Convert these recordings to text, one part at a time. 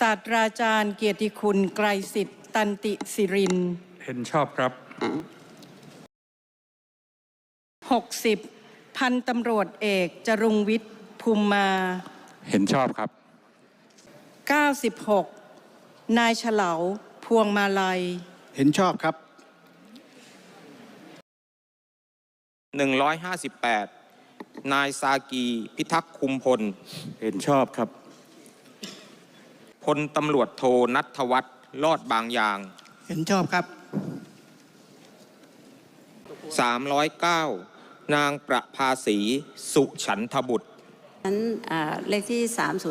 ศาสตราจารย์เกียรติคุณไกรสิทธิ์ตันติสิริน เห็นชอบครับ 60 พันตำรวจเอกจรุงวิทย์ภูมิมา เห็นชอบครับ 96 นายเฉลาพวงมาลัย เห็นชอบครับ 158 นายซากี พิทักษ์คุมพล เห็นชอบครับ พลตำรวจโทนัทวัฒน์รอดบางอย่าง เห็นชอบครับ 309 นางประภาสีสุฉันทบุตรนั้นอ่าเลขที่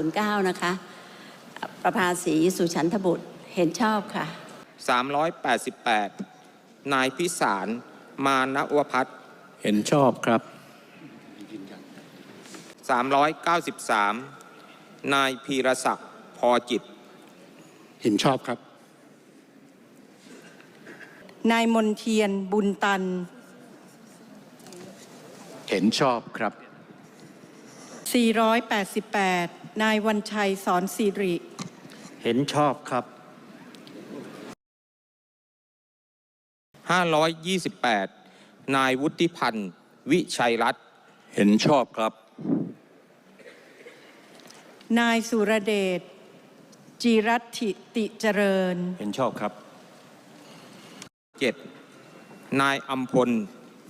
309 นะคะ ประภาสีสุฉันทบุตรเห็นชอบค่ะ 388 นายพิสารมานวพัฒน์เห็นชอบครับ 393 นายพีรศักดิ์พ อจิต เห็นชอบครับ นายมนเทียนบุญตัน เห็นชอบครับ 488 นายวันชัยสอนสิริ เห็นชอบครับ 528 นายวุฒิพันธ์วิชัยรัตน์เห็นชอบครับ นายสุรเดช จีรัตถิติเจริญ เห็นชอบครับ 7 นายอัมพล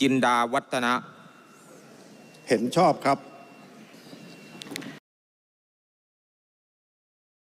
จินดาวัฒนะ เห็นชอบครับ